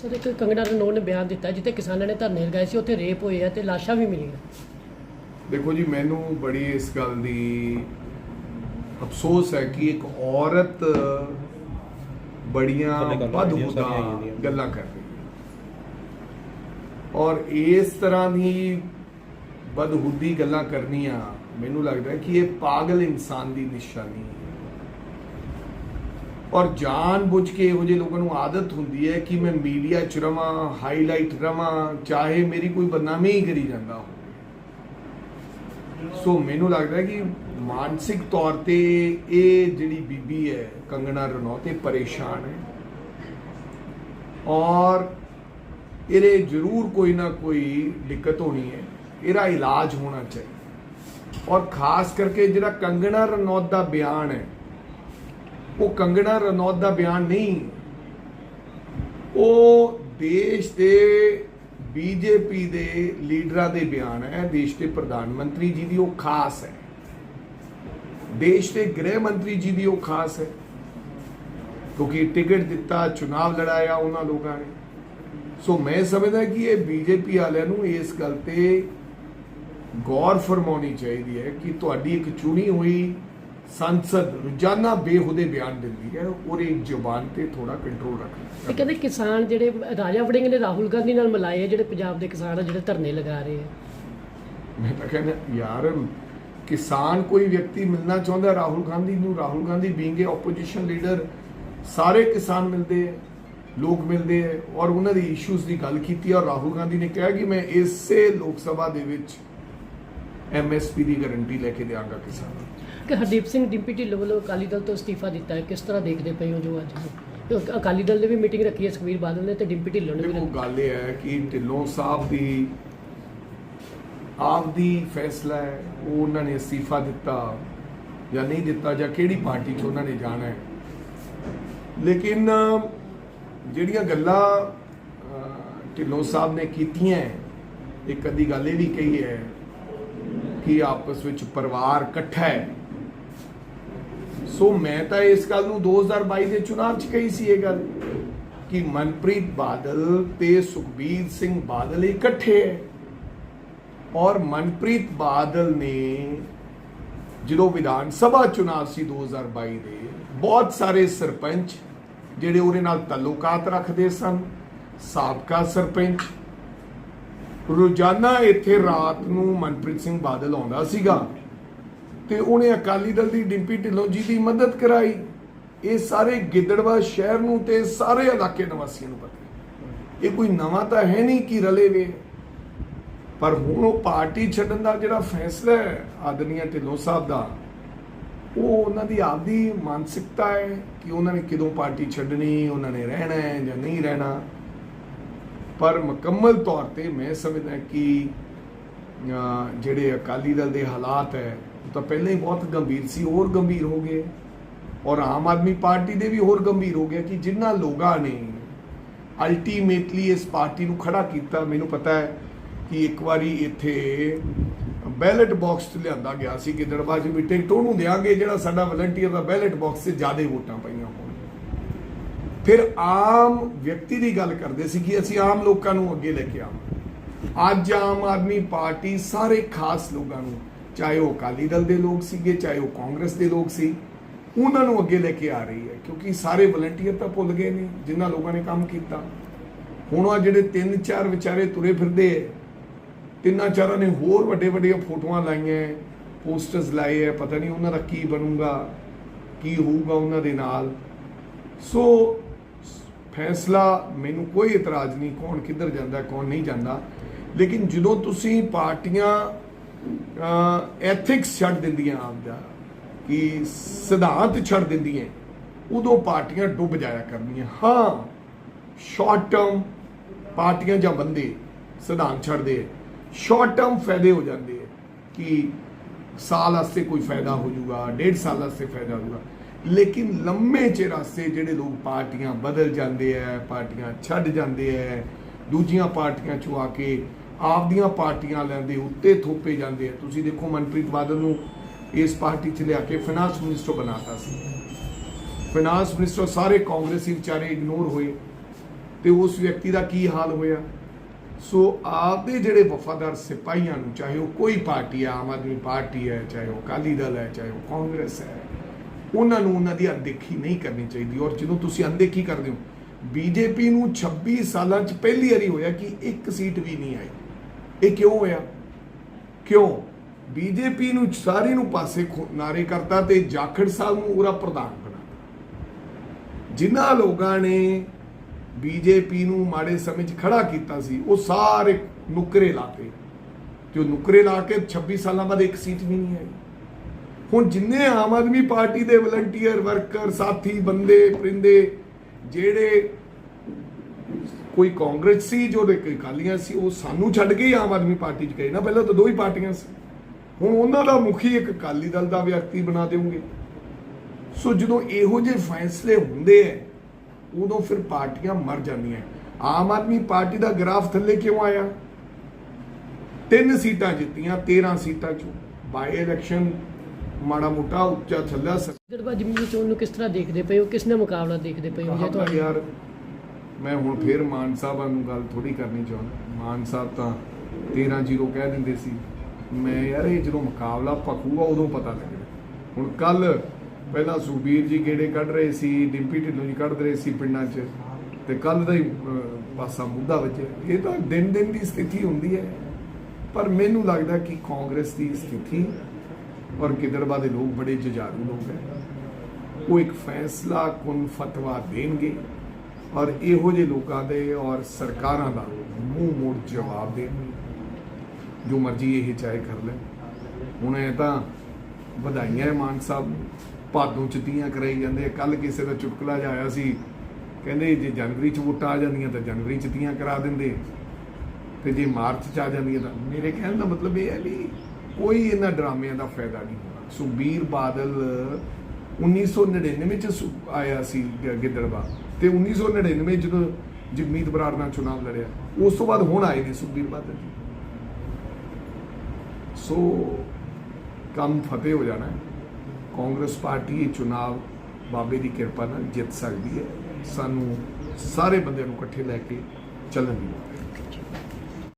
Sir ਇੱਕ ਕੰਗਣਾ ਰਣੌਤ ਨੇ ਬਿਆਨ ਦਿੱਤਾ ਜਿੱਥੇ ਕਿਸਾਨਾਂ ਨੇ ਧਰਨੇ ਲਗਾਏ ਸੀ ਉੱਥੇ ਰੇਪ ਹੋਏ ਆ ਤੇ ਲਾਸ਼ਾਂ ਵੀ ਮਿਲੀਆਂ। ਦੇਖੋ ਜੀ ਮੈਨੂੰ ਬੜੀ ਇਸ ਗੱਲ ਦੀ ਅਫਸੋਸ ਹੈ ਕਿ ਇੱਕ ਔਰਤ ਬੜੀਆਂ ਥੱਲੇ ਗੱਲਾਂ ਕਰ ਰਹੀ ਹੈ ਔਰ ਇਸ ਤਰ੍ਹਾਂ ਦੀ ਬਦਹੂਦੀ ਗੱਲਾਂ ਕਰਨੀਆਂ ਮੈਨੂੰ ਲੱਗਦਾ ਹੈ ਕਿ ਇਹ ਪਾਗਲ ਇਨਸਾਨ ਦੀ ਨਿਸ਼ਾਨੀ ਹੈ। ਔਰ ਜਾਣ ਬੁੱਝ ਕੇ ਇਹੋ ਜਿਹੇ ਲੋਕਾਂ ਨੂੰ ਆਦਤ ਹੁੰਦੀ ਹੈ ਕਿ ਮੈਂ ਮੀਡੀਆ 'ਚ ਰਵਾਂ ਹਾਈਲਾਈਟ ਰਵਾਂ, ਚਾਹੇ ਮੇਰੀ ਕੋਈ ਬਦਨਾਮੀ ਹੀ ਕਰੀ ਜਾਂਦਾ ਹੋਵੇ। ਸੋ ਮੈਨੂੰ ਲੱਗਦਾ ਕਿ ਮਾਨਸਿਕ ਤੌਰ ਤੇ ਇਹ ਜਿਹੜੀ ਬੀਬੀ ਹੈ, ਕੰਗਣਾ ਰਣੌਤ, ਇਹ ਪਰੇਸ਼ਾਨ ਹੈ। ਔਰ ਇਹਦੇ ਜ਼ਰੂਰ ਕੋਈ ਨਾ ਕੋਈ ਦਿੱਕਤ ਹੋਣੀ ਹੈ। ਇਹਦਾ ਇਲਾਜ ਹੋਣਾ ਚਾਹੀਦਾ। ਔਰ ਖਾਸ ਕਰਕੇ ਜਿਹੜਾ ਕੰਗਣਾ ਰਣੌਤ ਦਾ ਬਿਆਨ ਹੈ ਉਹ ਕੰਗਣਾ ਰਣੌਤ ਦਾ ਬਿਆਨ ਨਹੀਂ। ਉਹ ਦੇਸ਼ ਦੇ ਬੀਜੇਪੀ ਦੇ ਲੀਡਰਾਂ ਦੇ ਬਿਆਨ ਹੈ, ਦੇਸ਼ ਦੇ ਪ੍ਰਧਾਨ ਮੰਤਰੀ ਜੀ ਦੀ ਉਹ ਖਾਸ ਹੈ। ਦੇਸ਼ ਦੇ ਗ੍ਰਹਿ ਮੰਤਰੀ ਜੀ ਦੀ ਉਹ ਖਾਸ ਹੈ। ਕਿਉਂਕਿ ਟਿਕਟ ਦਿੱਤਾ, ਚੁਣਾਵ ਲੜਾਇਆ ਉਹਨਾਂ ਲੋਕਾਂ ਨੇ। ਸੋ ਮੈਂ ਸਮਝਦਾ ਕਿ ਇਹ ਬੀਜੇਪੀ ਵਾਲਿਆਂ ਨੂੰ ਇਸ ਗੱਲ ਤੇ ਗੌਰ ਫਰਮਾਉਣੀ ਚਾਹੀਦੀ ਹੈ ਕਿ ਤੁਹਾਡੀ ਇੱਕ ਚੁਣੀ ਹੋਈ ਸੰਸਦ ਰੋਜ਼ਾਨਾ ਬੇਹੂਦੇ ਬਿਆਨ ਦਿੰਦੀ ਹੈ ਇਹ ਜ਼ੁਬਾਨ ਤੇ ਥੋੜਾ ਕੰਟਰੋਲ ਰੱਖਣਾ। ਕਹਿੰਦੇ ਕਿਸਾਨ ਜਿਹੜੇ ਰਾਜਾ ਵੜਿੰਗ ਨੇ ਰਾਹੁਲ ਗਾਂਧੀ ਨਾਲ ਮਿਲਾਏ ਆ ਜਿਹੜੇ ਪੰਜਾਬ ਦੇ ਕਿਸਾਨ ਆ ਜਿਹੜੇ ਧਰਨੇ ਲਗਾ ਰਹੇ ਆ। ਮੈਂ ਤਾਂ ਕਹਿੰਦਾ ਯਾਰ ਕਿਸਾਨ ਕੋਈ ਵਿਅਕਤੀ ਮਿਲਣਾ ਚਾਹੁੰਦਾ ਰਾਹੁਲ ਗਾਂਧੀ ਨੂੰ Rahul Gandhi being opposition leader ਸਾਰੇ ਕਿਸਾਨ ਮਿਲਦੇ ਹੈ ਲੋਕ ਮਿਲਦੇ ਹੈ ਔਰ ਉਹਨਾਂ ਦੀ ਇਸ਼ੂਜ਼ ਦੀ ਗੱਲ ਕੀਤੀ ਔਰ ਰਾਹੁਲ ਗਾਂਧੀ ਨੇ ਕਿਹਾ ਕਿ ਮੈਂ ਇਸੇ ਲੋਕ ਸਭਾ ਦੇ ਵਿੱਚ ਐਮਐਸਪੀ ਦੀ ਗਾਰੰਟੀ ਲੈ ਕੇ ਦਿਆਂਗਾ ਕਿਸਾਨਾਂ ਕਿ ਹਰਦੀਪ ਸਿੰਘ ਡਿੰਪੀ ਢਿੱਲੋਂ ਵੱਲੋਂ ਅਕਾਲੀ ਦਲ ਤੋਂ ਅਸਤੀਫਾ ਦਿੱਤਾ ਹੈ। ਕਿਸ ਤਰ੍ਹਾਂ ਦੇਖਦੇ ਪਏ ਹੋ ਜੋ ਅੱਜ? ਅਕਾਲੀ ਦਲ ਨੇ ਵੀ ਮੀਟਿੰਗ ਰੱਖੀ ਹੈ ਸੁਖਬੀਰ ਬਾਦਲ ਨੇ ਤੇ ਡਿੰਪੀ ਢਿੱਲੋਂ ਨੇ ਵੀ ਦੇਖੋ ਰੱਖੀ ਗੱਲ ਇਹ ਹੈ ਕਿ ਢਿੱਲੋਂ ਸਾਹਿਬ ਦੀ ਆਪ ਦੀ ਫੈਸਲਾ ਹੈ ਉਹ ਉਹਨਾਂ ਨੇ ਅਸਤੀਫਾ ਦਿੱਤਾ ਜਾਂ ਨਹੀਂ ਦਿੱਤਾ ਜਾਂ ਕਿਹੜੀ ਪਾਰਟੀ 'ਚ ਉਹਨਾਂ ਨੇ ਜਾਣਾ ਹੈ। ਲੇਕਿਨ ਜਿਹੜੀਆਂ ਗੱਲਾਂ ਢਿੱਲੋਂ ਸਾਹਿਬ ਨੇ ਕੀਤੀਆਂ ਇੱਕ ਅੱਧੀ ਗੱਲ ਇਹ ਵੀ ਕਹੀ ਹੈ ਕਿ ਆਪਸ ਵਿੱਚ ਪਰਿਵਾਰ ਇਕੱਠਾ ਹੈ। ਸੋ ਮੈਂ ਤਾਂ ਇਸ ਗੱਲ ਨੂੰ 2022 ਦੇ ਚੁਣਾਵ 'ਚ ਕਹੀ ਸੀ ਇਹ ਗੱਲ ਕਿ ਮਨਪ੍ਰੀਤ ਬਾਦਲ ਤੇ ਸੁਖਬੀਰ ਸਿੰਘ ਬਾਦਲ ਇਕੱਠੇ ਹੈ ਔਰ ਮਨਪ੍ਰੀਤ ਬਾਦਲ ਨੇ ਜਦੋਂ ਵਿਧਾਨ ਸਭਾ ਚੁਣਾਵ ਸੀ 2022 ਦੇ, ਬਹੁਤ ਸਾਰੇ ਸਰਪੰਚ ਜਿਹੜੇ ਉਹਦੇ ਨਾਲ ਤਾਲੁਕਾਤ ਰੱਖਦੇ ਸਨ, ਸਾਬਕਾ ਸਰਪੰਚ ਰੋਜ਼ਾਨਾ ਇੱਥੇ ਰਾਤ ਨੂੰ ਮਨਪ੍ਰੀਤ ਸਿੰਘ ਬਾਦਲ ਆਉਂਦਾ ਸੀਗਾ ਤੇ ਉਹਨੇ ਅਕਾਲੀ ਦਲ ਦੀ ਡਿੰਪੀ ਢਿੱਲੋਂ ਜੀ ਦੀ ਮਦਦ ਕਰਾਈ। ਇਹ ਸਾਰੇ ਗਿੱਦੜਵਾ ਸ਼ਹਿਰ ਨੂੰ ਤੇ ਸਾਰੇ ਇਲਾਕੇ ਨਿਵਾਸੀਆਂ ਨੂੰ ਪਤਾ ਇਹ ਕੋਈ ਨਵਾਂ ਤਾਂ ਹੈ ਨਹੀਂ ਕਿ ਰਲੇ ਵੇ। ਪਰ ਹੁਣ ਉਹ ਪਾਰਟੀ ਛੱਡਣ ਦਾ ਜਿਹੜਾ ਫੈਸਲਾ ਹੈ ਆਦਨੀਆ ਢਿੱਲੋਂ ਸਾਹਿਬ ਦਾ, ਉਹ ਉਹਨਾਂ ਦੀ ਆਪਦੀ ਮਾਨਸਿਕਤਾ ਹੈ ਕਿ ਉਹਨਾਂ ਨੇ ਕਿਦੋਂ ਪਾਰਟੀ ਛੱਡਣੀ, ਉਹਨਾਂ ਨੇ ਰਹਿਣਾ ਹੈ ਜਾਂ ਨਹੀਂ ਰਹਿਣਾ। ਪਰ ਮੁਕੰਮਲ ਤੌਰ ਤੇ ਮੈਂ ਸਮਝਦਾ ਕਿ ਜਿਹੜੇ ਅਕਾਲੀ ਦਲ ਦੇ ਹਾਲਾਤ ਹੈ, ਉਹ ਤਾਂ ਪਹਿਲਾਂ ਹੀ ਬਹੁਤ ਗੰਭੀਰ ਸੀ, ਹੋਰ ਗੰਭੀਰ ਹੋ ਗਏ। ਔਰ ਆਮ ਆਦਮੀ ਪਾਰਟੀ ਦੇ ਵੀ ਹੋਰ ਗੰਭੀਰ ਹੋ ਗਿਆ ਕਿ ਜਿਨ੍ਹਾਂ ਲੋਕਾਂ ਨੇ ਅਲਟੀਮੇਟਲੀ ਇਸ ਪਾਰਟੀ ਨੂੰ ਖੜਾ ਕੀਤਾ। ਮੈਨੂੰ ਪਤਾ ਹੈ ਕਿ ਇੱਕ ਵਾਰੀ ਇੱਥੇ ਬੈਲਟ ਬਾਕਸ ਤੇ ਲਿਆਂਦਾ ਗਿਆ ਸੀ ਕਿ ਦਰਬਾਰ ਜੀ ਵੀ ਟਿਕਟ ਉਹਨੂੰ ਦਿਆਂਗੇ ਜਿਹੜਾ ਸਾਡਾ ਵਲੰਟੀਅਰ ਦਾ ਬੈਲਟ ਬਾਕਸ 'ਚ ਜ਼ਿਆਦਾ ਵੋਟਾਂ ਪਈਆਂ ਹੋਣ। ਫਿਰ ਆਮ ਵਿਅਕਤੀ ਦੀ ਗੱਲ ਕਰਦੇ ਸੀ ਕਿ ਅਸੀਂ ਆਮ ਲੋਕਾਂ ਨੂੰ ਅੱਗੇ ਲੈ ਕੇ ਆਵਾਂ। ਅੱਜ ਆਮ ਆਦਮੀ ਪਾਰਟੀ ਸਾਰੇ ਖਾਸ ਲੋਕਾਂ ਨੂੰ, ਚਾਹੇ ਉਹ ਅਕਾਲੀ ਦਲ ਦੇ ਲੋਕ ਸੀਗੇ, ਚਾਹੇ ਉਹ ਕਾਂਗਰਸ ਦੇ ਲੋਕ ਸੀ, ਉਹਨਾਂ ਨੂੰ ਅੱਗੇ ਲੈ ਕੇ ਆ ਰਹੀ ਹੈ, ਕਿਉਂਕਿ ਸਾਰੇ ਵਲੰਟੀਅਰ ਤਾਂ ਭੁੱਲ ਗਏ ਨੇ, ਜਿਨ੍ਹਾਂ ਲੋਕਾਂ ਨੇ ਕੰਮ ਕੀਤਾ। ਹੁਣ ਆ ਜਿਹੜੇ ਤਿੰਨ ਚਾਰ ਵਿਚਾਰੇ ਤੁਰੇ ਫਿਰਦੇ ਐ, ਤਿੰਨਾਂ ਚਾਰਾਂ ਨੇ ਹੋਰ ਵੱਡੇ ਵੱਡੀਆਂ ਫੋਟੋਆਂ ਲਾਈਆਂ ਪੋਸਟਰਸ ਲਾਏ ਐ, ਪਤਾ ਨਹੀਂ ਉਹਨਾਂ ਦਾ ਕੀ ਬਣੂਗਾ, ਕੀ ਹੋਊਗਾ ਉਹਨਾਂ ਦੇ ਨਾਲ। ਸੋ ਫੈਸਲਾ, ਮੈਨੂੰ ਕੋਈ ਇਤਰਾਜ਼ ਨਹੀਂ ਕੌਣ ਕਿੱਧਰ ਜਾਂਦਾ, ਕੌਣ ਨਹੀਂ ਜਾਂਦਾ। ਲੇਕਿਨ ਜਦੋਂ ਤੁਸੀਂ ਪਾਰਟੀਆਂ ਐਥਿਕਸ ਛੱਡ ਦਿੰਦੀਆਂ ਆਪਦਾ ਕਿ ਸਿਧਾਂਤ ਛੱਡ ਦਿੰਦੀਆਂ, ਉਦੋਂ ਪਾਰਟੀਆਂ ਡੁੱਬ ਜਾਇਆ ਕਰਨੀਆਂ। ਹਾਂ ਸ਼ਾਰਟ ਟਰਮ ਪਾਰਟੀਆਂ ਜਾਂ ਬੰਦੇ ਸਿਧਾਂਤ ਛੱਡਦੇ ਸ਼ਾਰਟ ਟਰਮ ਫਾਇਦੇ ਹੋ ਜਾਂਦੇ ਆ ਕਿ ਸਾਲ ਵਾਸਤੇ ਕੋਈ ਫਾਇਦਾ ਹੋ ਜਾਊਗਾ, ਡੇਢ ਸਾਲ ਵਾਸਤੇ ਫਾਇਦਾ ਹੋਊਗਾ ਲੇਕਿਨ ਲੰਮੇ ਚਿਰ ਵਾਸਤੇ ਜਿਹੜੇ ਲੋਕ ਪਾਰਟੀਆਂ ਬਦਲ ਜਾਂਦੇ ਆ ਪਾਰਟੀਆਂ ਛੱਡ ਜਾਂਦੇ ਆ ਦੂਜੀਆਂ ਪਾਰਟੀਆਂ ਚੋਂ ਆ ਕੇ ਆਪਦੀਆਂ ਪਾਰਟੀਆਂ ਲੈਂਦੇ ਉੱਤੇ ਥੋਪੇ ਜਾਂਦੇ ਆ ਤੁਸੀਂ ਦੇਖੋ ਮਨਪ੍ਰੀਤ ਬਾਦਲ ਨੂੰ ਇਸ ਪਾਰਟੀ 'ਚ ਲਿਆ ਕੇ ਫਾਈਨਾਂਸ ਮਿਨਿਸਟਰ ਬਣਾਤਾ ਸੀ। ਫਾਈਨਾਂਸ ਮਿਨਿਸਟਰ ਸਾਰੇ ਕਾਂਗਰਸੀ ਵਿਚਾਰੇ ਇਗਨੋਰ ਹੋਏ ਤੇ ਉਸ ਵਿਅਕਤੀ ਦਾ ਕੀ ਹਾਲ ਹੋਇਆ? ਸੋ ਆਪਦੇ ਜਿਹੜੇ ਵਫਾਦਾਰ ਸਿਪਾਹੀਆਂ ਨੂੰ, ਚਾਹੇ ਉਹ ਕੋਈ ਪਾਰਟੀ ਹੈ ਆਮ ਆਦਮੀ ਪਾਰਟੀ ਹੈ, ਚਾਹੇ ਉਹ ਅਕਾਲੀ ਦਲ ਹੈ, ਚਾਹੇ ਉਹ ਕਾਂਗਰਸ ਹੈ ਉਹਨਾਂ ਨੂੰ ਉਹਨਾਂ ਦੀ ਅਣਦੇਖੀ ਨਹੀਂ ਕਰਨੀ ਚਾਹੀਦੀ। ਔਰ ਜਦੋਂ ਤੁਸੀਂ ਅਣਦੇਖੀ ਕਰਦੇ ਹੋ, ਬੀਜੇਪੀ ਨੂੰ 26 ਸਾਲਾਂ 'ਚ ਪਹਿਲੀ ਵਾਰੀ ਹੋਇਆ ਕਿ ਇੱਕ ਸੀਟ ਵੀ ਨਹੀਂ ਆਈ। ਇਹ ਕਿਉਂ ਹੋਇਆ? ਕਿਉਂ? ਬੀਜੇਪੀ ਨੂੰ ਸਾਰੇ ਨੂੰ ਪਾਸੇ ਖੋ- ਨਾਰੇ ਕਰਤਾ ਤੇ ਜਾਖੜ ਸਾਹਿਬ ਨੂੰ ਉਹਦਾ ਪ੍ਰਧਾਨ ਬਣਾਤਾ। ਜਿਨ੍ਹਾਂ ਲੋਕਾਂ ਨੇ ਬੀਜੇਪੀ ਨੂੰ ਮਾੜੇ ਸਮੇਂ 'ਚ ਖੜਾ ਕੀਤਾ ਸੀ, ਉਹ ਸਾਰੇ ਨੁਕਰੇ ਲਾਤੇ। ਤੇ ਉਹ ਨੁਕਰੇ ਲਾ ਕੇ 26 ਸਾਲਾਂ ਬਾਅਦ ਇੱਕ ਸੀਟ ਵੀ ਨਹੀਂ ਆਈ। ਹੁਣ ਜਿੰਨੇ ਆਮ ਆਦਮੀ ਪਾਰਟੀ ਦੇ ਵਲੰਟੀਅਰ, ਵਰਕਰ, ਸਾਥੀ, ਬੰਦੇ, ਪਰਿੰਦੇ, ਜਿਹੜੇ ਕੋਈ ਕਾਂਗਰਸ ਸੀ, ਜੋ ਦੇ ਕੋਈ ਅਕਾਲੀਆਂ ਸੀ, ਉਹ ਸਾਨੂੰ ਛੱਡ ਕੇ ਹੀ ਆਮ ਆਦਮੀ ਪਾਰਟੀ 'ਚ ਗਏ ਨਾ। ਪਹਿਲਾਂ ਤਾਂ ਦੋ ਹੀ ਪਾਰਟੀਆਂ ਸੀ। ਹੁਣ ਉਹਨਾਂ ਦਾ ਮੁਖੀ ਇੱਕ ਅਕਾਲੀ ਦਲ ਦਾ ਵਿਅਕਤੀ ਬਣਾ ਦੇਵੋਗੇ। ਸੋ ਜਦੋਂ ਇਹੋ ਜਿਹੇ ਫੈਸਲੇ ਹੁੰਦੇ ਐ, ਉਦੋਂ ਫਿਰ ਪਾਰਟੀਆਂ ਮਰ ਜਾਂਦੀਆਂ। ਆਮ ਆਦਮੀ ਪਾਰਟੀ ਦਾ ਗ੍ਰਾਫ ਥੱਲੇ ਕਿਉਂ ਆਇਆ? ਤਿੰਨ ਸੀਟਾਂ ਜਿੱਤੀਆਂ 13 ਸੀਟਾਂ ਚੋਂ। ਬਾਈ ਇਲੈਕਸ਼ਨ ਮਾੜਾ ਮੋਟਾ ਉੱਚਾ ਥੱਲਾ ਸ ਗਿੱਦੜਬਾਹਾ ਜ਼ਿਮਨੀ ਚੋਣ ਨੂੰ ਕਿਸ ਤਰ੍ਹਾਂ ਦੇਖਦੇ ਪਏ ਹੋ? ਕਿਸ ਨਾਲ ਮੁਕਾਬਲਾ ਦੇਖਦੇ ਪਏ ਹੋ ਜੇ ਤੁਹਾਡੇ? ਯਾਰ ਮੈਂ ਹੁਣ ਫੇਰ ਮਾਨ ਸਾਹਿਬਾਂ ਨੂੰ ਗੱਲ ਥੋੜੀ ਕਰਨੀ ਚਾਹੁੰਦਾ। ਮਾਨ ਸਾਹਿਬ ਤਾਂ 13-0 ਕਹਿ ਦਿੰਦੇ ਸੀ। ਮੈਂ ਯਾਰ ਇਹ ਜਦੋਂ ਮੁਕਾਬਲਾ ਪੱਕੂਗਾ ਉਦੋਂ ਪਤਾ ਲੱਗਣਾ ਹੁਣ ਕੱਲ ਪਹਿਲਾਂ ਸੁਬੀਰ ਜੀ ਕਿਹੜੇ ਕੱਢ ਰਹੇ ਸੀ ਡਿੰਪੀ ਢਿੱਲੋਂ ਜੀ ਕੱਢ ਰਹੇ ਸੀ ਪਿੰਡਾਂ 'ਚ। ਤੇ ਕੱਲ ਦਾ ਹੀ ਪਾਸਾ ਮੁੱਦਾ ਵੱਜਿਆ ਇਹ ਤਾਂ ਦਿਨ ਦਿਨ ਦੀ ਸਥਿਤੀ ਹੁੰਦੀ ਹੈ। ਪਰ ਮੈਨੂੰ ਲੱਗਦਾ ਕਿ ਕਾਂਗਰਸ ਦੀ ਸਥਿਤੀ ਔਰ ਗਿੱਦੜਬਾਹ ਦੇ ਲੋਕ ਬੜੇ ਜੁਝਾਰੂ ਲੋਕ ਹੈ। ਉਹ ਇੱਕ ਫੈਸਲਾ ਕੁਨ ਫਤਵਾ ਦੇਣਗੇ ਔਰ ਇਹੋ ਜਿਹੇ ਲੋਕਾਂ ਦੇ ਔਰ ਸਰਕਾਰਾਂ ਦਾ ਮੂੰਹ ਮੋੜ ਜਵਾਬ ਦੇਣਗੇ। ਜੋ ਮਰਜ਼ੀ ਇਹ ਚਾਹੇ ਕਰ ਲੈ। ਹੁਣ ਇਹ ਤਾਂ ਵਧਾਈਆਂ ਹੈ ਮਾਨ ਸਾਹਿਬ ਨੂੰ। ਭਾਦੋਂ ਚ ਤੀਆਂ ਕਰਾਈ ਜਾਂਦੇ ਕੱਲ ਕਿਸੇ ਦਾ ਚੁਟਕਲਾ ਜਿਹਾ ਆਇਆ ਸੀ। ਕਹਿੰਦੇ ਜੇ ਜਨਵਰੀ ਚ ਵੋਟਾਂ ਆ ਜਾਂਦੀਆਂ ਤਾਂ ਜਨਵਰੀ ਚ ਤੀਆਂ ਕਰਾ ਦਿੰਦੇ। ਤੇ ਜੇ ਮਾਰਚ ਚ ਆ ਜਾਂਦੀਆਂ ਤਾਂ ਮੇਰੇ ਕਹਿਣ ਦਾ ਮਤਲਬ ਇਹ ਹੈ ਵੀ ਕੋਈ ਇਹਨਾਂ ਡਰਾਮਿਆਂ ਦਾ ਫਾਇਦਾ ਨਹੀਂ ਹੋਣਾ। ਸੁਬੀਰ ਬਾਦਲ 1999 ਚ ਸੁ- ਆਇਆ ਸੀ ਗ- ਗਿੱਦੜਬਾਹ ਤੇ 1999 ਜਦੋਂ ਜਗਮੀਤ ਬਰਾੜ ਨਾਲ ਚੁਣਾਵ ਲੜਿਆ, ਉਸ ਤੋਂ ਬਾਅਦ ਹੁਣ ਆਏ ਨੇ ਸੁਬੀਰ ਬਾਦਲ ਜੀ। ਸੋ ਕੰਮ ਫਤਿਹ ਹੋ ਜਾਣਾ ਕਾਂਗਰਸ ਪਾਰਟੀ ਇਹ ਚੁਣਾਵ ਬਾਬੇ ਦੀ ਕਿਰਪਾ ਨਾਲ ਜਿੱਤ ਸਕਦੀ ਹੈ। ਸਾਨੂੰ ਸਾਰੇ ਬੰਦਿਆਂ ਨੂੰ ਇਕੱਠੇ ਲੈ ਕੇ ਚੱਲਣ ਦੀ ਲੋੜ ਹੈ।